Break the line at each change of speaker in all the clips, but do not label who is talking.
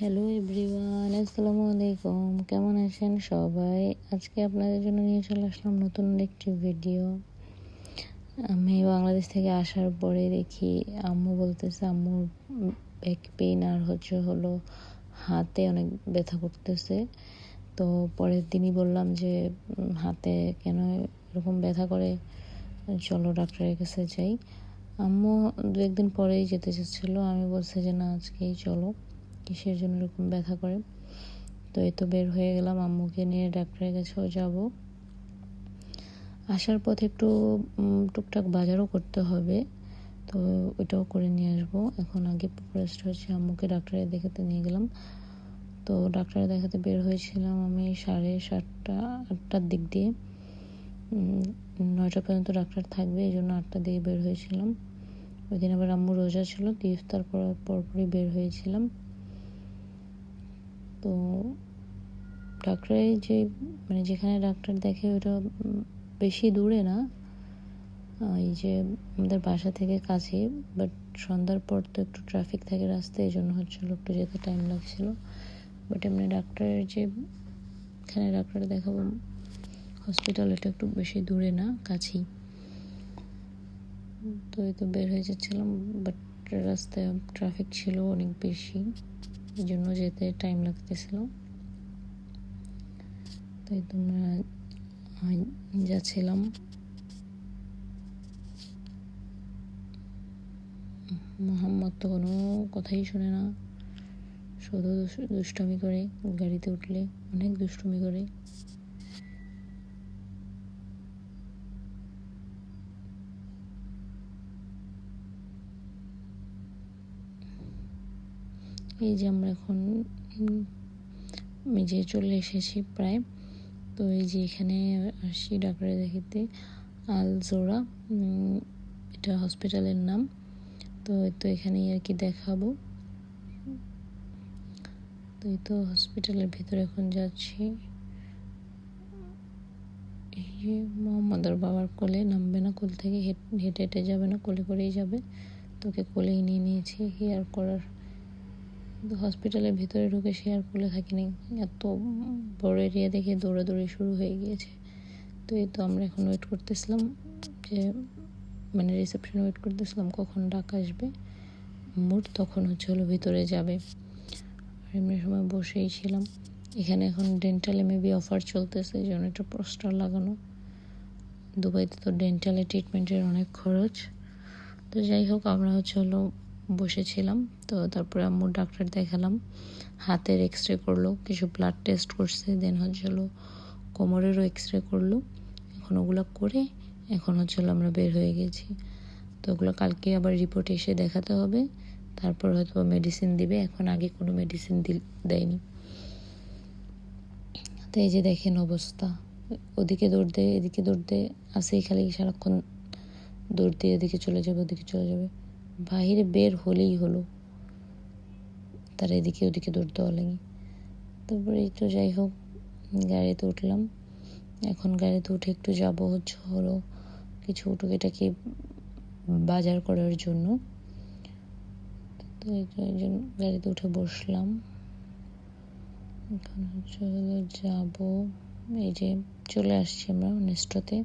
Hello everyone আসসালামু আলাইকুম কেমন আছেন সবাই? আজকে আপনাদের জন্য নিয়ে চলে আসলাম নতুন একটি ভিডিও আমি বাংলাদেশ থেকে আসার পরে দেখি আম্মু বলতেছে আম্মুর ব্যাক পেইন আর হচ্ছে হলো হাতে অনেক ব্যথা করতেছে। তো পরের দিনই বললাম যে হাতে কেন এরকম ব্যথা করে? চলো ডাক্তারের কাছে যাই। আম্মু দু একদিন পরেই যেতে চাচ্ছিলো। আমি বলছি যে, না, আজকেই চলো। কিসের জন্য এরকম ব্যথা করে। তো এই তো বের হয়ে গেলাম, আম্মুকে নিয়ে ডাক্তারের কাছেও যাব। আসার পথে একটু টুকটাক বাজারও করতে হবে। তো ওইটাও করে নিয়ে আসব। এখন আগে ফার্স্ট হচ্ছে আম্মুকে ডাক্তারে দেখাতে নিয়ে গেলাম। তো ডাক্তারে দেখাতে বের হয়েছিলাম আমি সাড়ে সাতটা, আটটার দিক দিয়ে। নয়টা পর্যন্ত ডাক্তার থাকবে, এই জন্য আটটা দিয়ে বের হয়েছিলাম। ওই দিন আবার আম্মু রোজা ছিল, তো ইফতার করার পরপরই বের হয়েছিলাম। তো ডাক্তারের যে মানে যেখানে ডাক্তার দেখে ওটা বেশি দূরে না এই যে আমাদের বাসা থেকে কাছে বাট সন্ধ্যার পর তো একটু ট্রাফিক থাকে রাস্তায়, এই জন্য হচ্ছিল একটু যেতে টাইম লাগছিল। বাট এমনি ডাক্তারের যে, এখানে ডাক্তার দেখাবো হসপিটাল এটা একটু বেশি দূরে না, কাছেই। তো এই তো বের হয়ে যাচ্ছিলাম বাট রাস্তায় ট্রাফিক ছিল অনেক বেশি। এই জন্য যেতে টাইম লাগতেছিল। তাই তোমরা যাচ্ছিলাম মোহাম্মদ তো কোনো কথাই শোনে না। শুধু দুষ্টমি করে গাড়িতে উঠলে, অনেক দুষ্টমি করে। এই যে আমরা এখন মেজে চলে এসেছি প্রায়। তো এই যে এখানে আসি ডাক্তারে দেখাতে। আল জোড়া এটা হসপিটালের নাম। তো তো এখানেই আর কি দেখাবো। তো এই তো হসপিটালের ভিতরে এখন যাচ্ছি। এই যে মোহাম্মদ ওর বাবার কোলে নামবে না, কোল থেকে হেঁটে হেঁটে যাবে না, কোলে করেই যাবে। তোকে কোলেই নিয়ে নিয়েছি, হেয়ার করার। কিন্তু হসপিটালের ভিতরে ঢুকে সে আর কোলে থাকিনি। এত বড় এরিয়া দেখে দৌড়াদৌড়ি শুরু হয়ে গিয়েছে। তো এই তো আমরা এখন ওয়েট করতেছিলাম যে মানে রিসেপশনে ওয়েট করতেছিলাম কখন ডাক আসবে। মোট তখন হচ্ছে হলো ভিতরে যাবে। আর এমনি সময় বসেই ছিলাম। এখানে এখন ডেন্টালে মেবি অফার চলতেছে, এই জন্য একটা পোস্টার লাগানো। দুবাইতে তো ডেন্টালে ট্রিটমেন্টের অনেক খরচ। তো যাই হোক, আমরা হচ্ছে হলো বসেছিলাম। তো তারপরে আম্মুর ডাক্তার দেখালাম। হাতের এক্স রে করল, কিছু ব্লাড টেস্ট করছে দেন হচ্ছে হলো কোমরেরও এক্স রে করল। এখন ওগুলো করে, এখন হচ্ছে হলো আমরা বের হয়ে গেছি। তো ওগুলো কালকে আবার রিপোর্ট এসে দেখাতে হবে। তারপর হয়তো মেডিসিন দিবে, এখন আগে কোনো মেডিসিন দেয়নি। তো এই যে দেখেন অবস্থা। ওদিকে দৌড় দেয় এদিকে দৌড় দেয় আসেই খালি সারাক্ষণ দৌড় দিয়ে এদিকে চলে যাবে, ওদিকে চলে যাবে। বাহিরে বের হলেই হলো। তার এদিকে ওদিকে দৌড় দেওয়া লাগে। তারপরে তো যাই হোক, গাড়িতে উঠলাম। এখন গাড়িতে উঠে একটু যাব হচ্ছে হলো কিছু টুকিটাকি বাজার করার জন্য। তো এই জন্য গাড়িতে উঠে বসলাম। এখন হচ্ছে হলো যাব। এই যে চলে আসছি আমরা নেস্টোতে।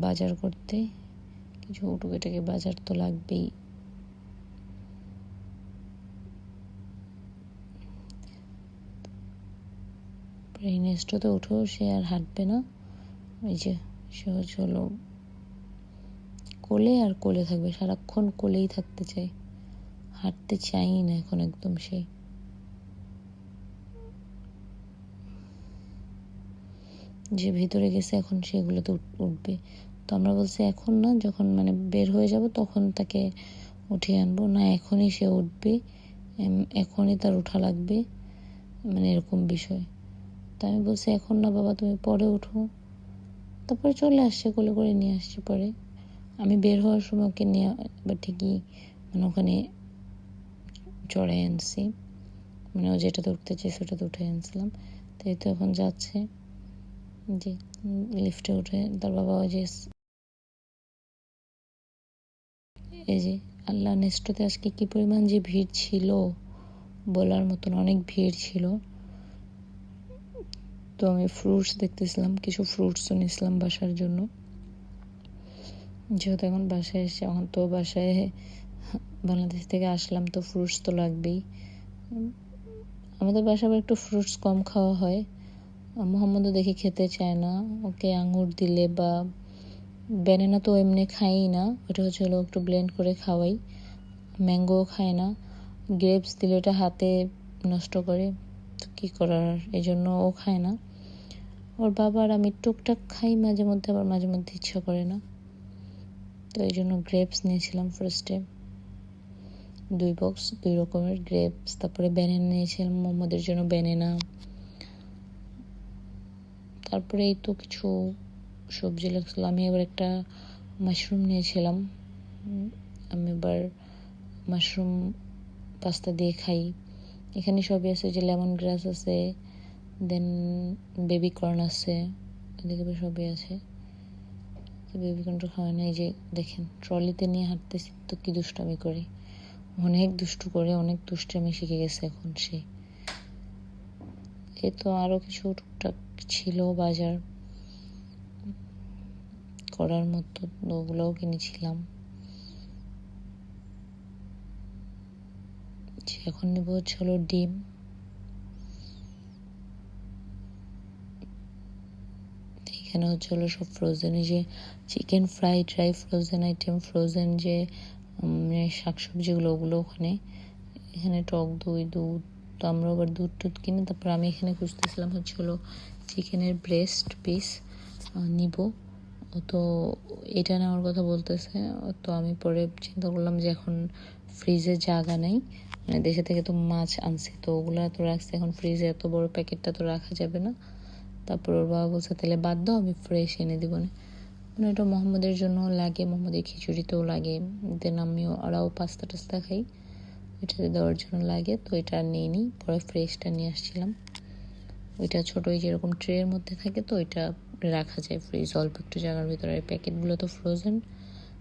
বাজার করতে। কিছু টুকিটাকি বাজার তো লাগবেই। এই নেস্টোতে উঠেও সে আর হাঁটবে না। এই যে, সে হচ্ছে হলো কোলে আর কোলে থাকবে, সারাক্ষণ কোলেই থাকতে চায়। হাঁটতে চাই না এখন একদম সে। যে ভিতরে গেছে এখন সেগুলোতে উঠ- উঠবে। তো আমরা বলছি, এখন না, যখন মানে বের হয়ে যাব, তখন তাকে উঠিয়ে আনব। না, এখনই সে উঠবে। এখনই তার ওঠা লাগবে। মানে এরকম বিষয়। তো আমি বলছি, এখন না বাবা, তুমি পরে উঠো। তারপরে চলে আসছে, কোলে করে নিয়ে আসছে পরে। আমি বের হওয়ার সময় ওকে নিয়ে, এবার ঠিকই মানে ওখানে চড়াই আনছি। মানে ও যেটাতে উঠতে চাই সেটাতে উঠে আনছিলাম। তাই তো এখন যাচ্ছে। জি লিফটে উঠে, তার বাবা ওই যে এই যে আল্লাহ নেস্টোতে আজকে কি পরিমাণ যে ভিড় ছিল, বলার মতন অনেক ভিড় ছিল। তো আমি ফ্রুটস দেখতেছিলাম, কিছু ফ্রুটসও নিয়েছিলাম বাসার জন্য। যেহেতু এখন বাসায় এসে, এখন তো বাসায় বাংলাদেশ থেকে আসলাম, তো ফ্রুটস তো লাগবেই। আমাদের বাসায় একটু ফ্রুটস কম খাওয়া হয়। মোহাম্মদও দেখে খেতে চায় না। ওকে আঙুর দিলে বা ব্যানানা তো এমনি খাই না। ওটা হচ্ছে হলো একটু ব্লেন্ড করে খাওয়াই। ম্যাঙ্গোও খায় না। গ্রেপস দিলে ওটা হাতে নষ্ট করে। তো কী করার? এই জন্য ও খায় না। ওর বাবা আর আমি টুকটাক খাই, মাঝে মধ্যে, আবার মাঝে মধ্যে ইচ্ছা করে না। তো এই জন্য গ্রেপস নিয়েছিলাম ফার্স্টে দুই বক্স দুই রকমের গ্রেপস তারপরে ব্যানেনা নিয়েছিলাম মোহাম্মদের জন্য ব্যানেনা তারপরে এই তো কিছু সবজি লাগছিল। আমি আবার একটা মাশরুম নিয়েছিলাম। আমি এবার মাশরুম পাস্তা দিয়ে খাই। এখানে সবই আছে, যে লেমন গ্রাস আছে দেন বেবি কর্ন আছে, এদিকে সবই আছে। বেবি কর্নটা খাওয়া নেই যে দেখেন ট্রলিতে নিয়ে হাঁটতেছি, তো কি দুষ্টামি করি। অনেক দুষ্টু করে, অনেক দুষ্টামি শিখে গেছে এখন সে। এ তো আরও কিছু টুকটাক ছিল বাজার। করার মতো ওগুলোও কিনেছিলাম। এখন নেব হচ্ছে হলো ডিম। এখানে হচ্ছে হলো সব ফ্রোজেন যে chicken fry dry frozen item frozen যে শাকসবজিগুলো ওগুলো ওখানে। এখানে টক দই, দুধ, তো আমরা আবার দুধ টুধ কিনে, তারপর আমি এখানে খুঁজতেছিলাম হচ্ছে হলো চিকেনের ব্রেস্ট পিস নিব। তো এটা নেওয়ার কথা বলতেছে। তো আমি পরে চিন্তা করলাম যে এখন ফ্রিজে জায়গা নেই। মানে দেশে থেকে তো মাছ আনছি, তো ওগুলো তো রাখছি। এখন ফ্রিজে এত বড় প্যাকেটটা তো রাখা যাবে না। তারপর ওর বাবা বলছে, তাহলে বাদ দাও, আমি ফ্রেশ এনে দিব না। মানে ওটা মোহাম্মদের জন্য লাগে, মোহাম্মদের খিচুড়িতেও লাগে। দেন আমিও ওরাও পাস্তা টাস্তা খাই। ওইটাতে দেওয়ার জন্য লাগে। তো এটা নিয়ে নিই পরে ফ্রেশটা নিয়ে আসছিলাম। ওইটা ছোটো যেরকম ট্রের মধ্যে থাকে, তো ওইটা রাখা যায় ফ্রিজ অল্প একটু জায়গার ভিতরে। আর প্যাকেটগুলো তো ফ্রোজেন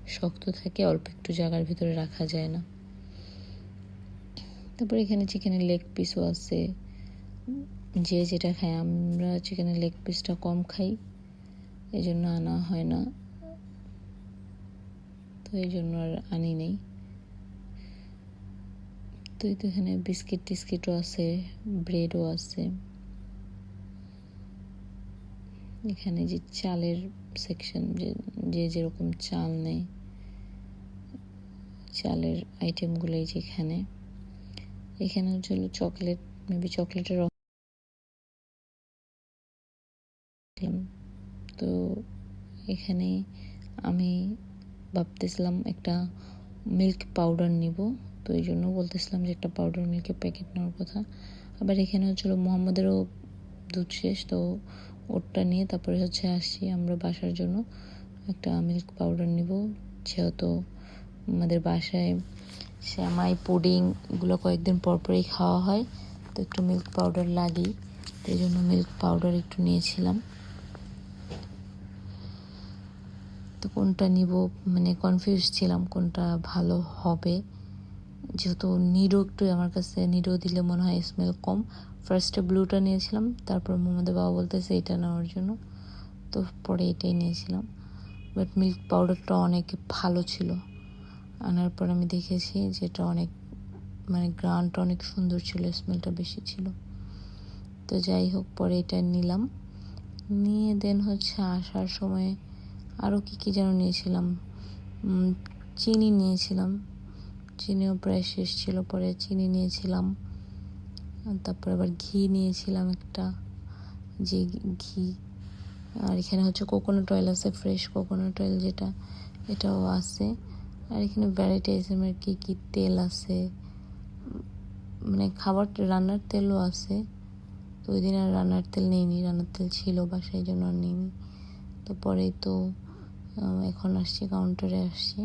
শক্ত থাকে, অল্প একটু জায়গার ভিতরে রাখা যায় না। তারপর এখানে চিকেনের লেগ পিসও আছে। যে যেটা খাই আমরা চিকেনের লেগ পিসটা কম খাই। এই জন্য আনা হয় না। তো এই জন্য আর আনি নেই। তো এখানে বিস্কিট টিস্কিটও আছে ব্রেডও আছে। এখানে যে চালের সেকশন যে যে যেরকম চাল নেই, চালের আইটেমগুলোই যেখানে এখানে। হচ্ছে চকলেট মেবি চকলেটের তো এখানে আমি ভাবতেছিলাম একটা মিল্ক পাউডার নিব, তো এই জন্য বলতেছিলাম যে একটা পাউডার মিল্কের প্যাকেট নেওয়ার কথা। আবার এখানে হচ্ছিল মোহাম্মদেরও দুধ শেষ, তো ওরটা নিয়ে তারপরে হচ্ছে আসছি আমরা বাসার জন্য। একটা মিল্ক পাউডার নিব। যেহেতু আমাদের বাসায় শ্যামাই পুডিং এগুলো কয়েকদিন পর পরই খাওয়া হয়, তো একটু মিল্ক পাউডার লাগেই। তো এই জন্য মিল্ক পাউডার একটু নিয়েছিলাম। তো কোনটা নিব? মানে কনফিউজ ছিলাম কোনটা ভালো হবে। যেহেতু নিডো একটু আমার কাছে নিডো দিলে মনে হয় স্মেল কম। ফার্স্টে ব্লুটা নিয়েছিলাম, তারপর মোহাম্মদের বাবা বলতেছে এটা নেওয়ার জন্য। তো পরে এটাই নিয়েছিলাম। বাট মিল্ক পাউডারটা অনেক ভালো ছিল। আনার পর আমি দেখেছি যেটা অনেক মানে গ্রানটা অনেক সুন্দর ছিল স্মেলটা বেশি ছিল। তো যাই হোক, পরে এটা নিলাম। নিয়ে দেন হচ্ছে আসার সময় আরও কী কী যেন নিয়েছিলাম। চিনি নিয়েছিলাম। চিনিও প্রায় শেষ ছিল, পরে চিনি নিয়েছিলাম। তারপর আবার ঘি নিয়েছিলাম একটা, যে ঘি। আর এখানে হচ্ছে কোকোনাট অয়েল আছে ফ্রেশ কোকোনাট অয়েল যেটা, এটাও আছে। আর এখানে ভ্যারাইটি আইসেমের কী কী তেল আছে। মানে খাবার, রান্নার তেলও আছে। তো ওই দিন আর রান্নার তেল নেইনি, রান্নার তেল ছিল বা সেই জন্য আর নিইনি। তো পরেই তো এখন আসছি কাউন্টারে আসছি।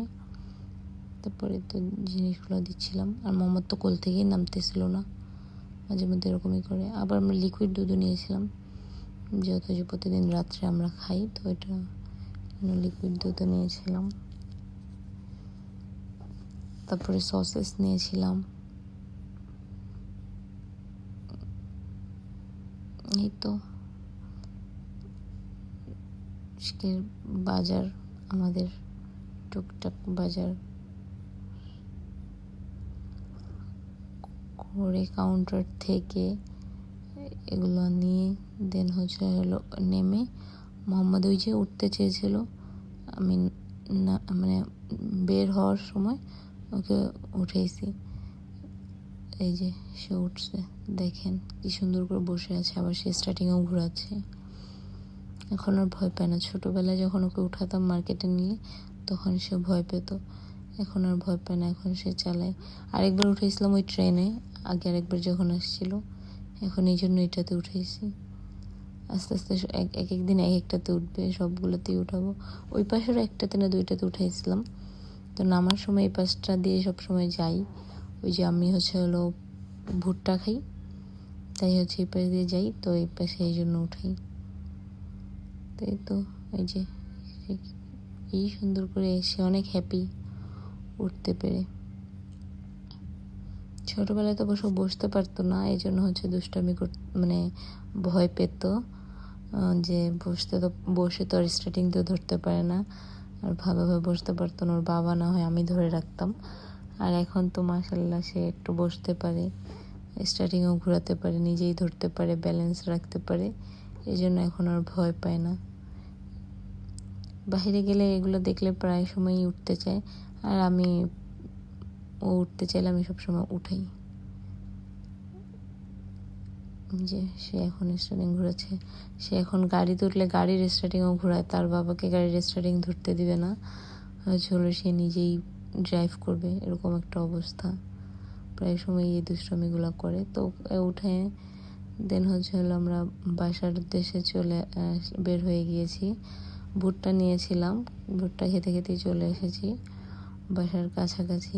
তারপরে তো জিনিসগুলো দিচ্ছিলাম। আর মোহাম্মদ তো কোল থেকেই নামতেছিল না। মাঝে মধ্যে এরকমই করে। আবার আমরা লিকুইড দুধও নিয়েছিলাম। যেহেতু যে প্রতিদিন রাত্রে আমরা খাই, তো এটা লিকুইড দুধও নিয়েছিলাম। তারপরে সসেস নিয়েছিলাম। এই তো। আজকের বাজার, আমাদের টুকটাক বাজার। করে কাউন্টার থেকে এগুলো নিয়ে দেন হচ্ছে হলো নেমে মোহাম্মদ ওই যে উঠতে চেয়েছিল, আমি না মানে বের হওয়ার সময় ওকে উঠেছি। এই যে সে উঠছে, দেখেন কি সুন্দর করে বসে আছে, আবার সে স্টার্টিংয়েও ঘোরাচ্ছে। এখন আর ভয় পায় না, ছোটোবেলায় যখন ওকে উঠাতাম মার্কেটে নিয়ে তখন সে ভয় পেত, এখন আর ভয় পায় না, এখন সে চালায়। আরেকবার উঠেছিলাম ওই ট্রেনে আগে আরেকবার যখন আসছিল, এখন এই জন্য এটাতে উঠেছি। আস্তে আস্তে এক এক, একদিন এক একটাতে উঠবে সবগুলোতেই উঠাবো। ওই পাশেরও একটাতে না দুইটাতে উঠাইছিলাম। তো নামার সময় এই পাশটা দিয়ে সব সময় যাই। ওই যে আমি হচ্ছে হলো ভুট্টা খাই, তাই হচ্ছে এই পাশ দিয়ে যাই, তো এই পাশে এই জন্য উঠাই। তাই তো, এই যে, এই সুন্দর করে এসে অনেক হ্যাপি উঠতে পেরে। ছোটোবেলায় তো অবশ্য বসতে পারতো না এই জন্য হচ্ছে দুষ্টামি কর মানে ভয় পেত যে বসতে তো, বসে তো আর স্টার্টিং তো ধরতে পারে না, আর ভালোভাবে বসতে পারতো না, ওর বাবা না হয় আমি ধরে রাখতাম। আর এখন তো মাসাল্লাহ সে একটু বসতে পারে স্টার্টিংও ঘোরাতে পারে, নিজেই ধরতে পারে ব্যালেন্স রাখতে পারে এই জন্য এখন আর ভয় পায় না। বাহিরে গেলে এগুলো দেখলে প্রায় সময়ই উঠতে চায়, আর আমি ও উঠতে চাইলে আমি সবসময় উঠাই। যে সে এখন স্টার্টিং ঘুরাচ্ছে সে এখন গাড়ি তুললে গাড়ির স্টার্টিংও ঘোরায়, তার বাবাকে গাড়ির স্টার্টিং ধরতে দিবে না। হলে সে নিজেই ড্রাইভ করবে, এরকম একটা অবস্থা। প্রায় সময় এই দুষ্টমিগুলো করে। তো উঠে দেন হচ্ছে হলো আমরা বাসার উদ্দেশ্যে চলে বের হয়ে গিয়েছি। ভুট্টা নিয়েছিলাম, ভুট্টা খেতে খেতেই চলে এসেছি বাসার কাছাকাছি।